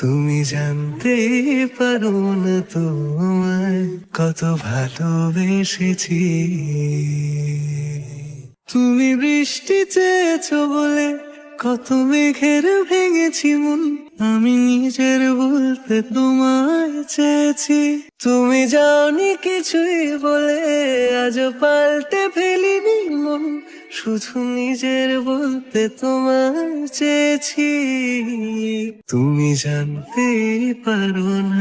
তুমি জানতে পারো না তোমায় কত ভালোবেসেছি। তুমি বৃষ্টি চেয়েছো বলে কত মেঘের ভেঙেছি মন। আমি নিজের বলতে তোমায় চেয়েছি। তুমি যাওনি কিছুই বলে আজ পাল্টে ফেলিনি মন। শুধু নিজের বলতে তোমায় চেয়েছি। তুমি জানতে পারো না।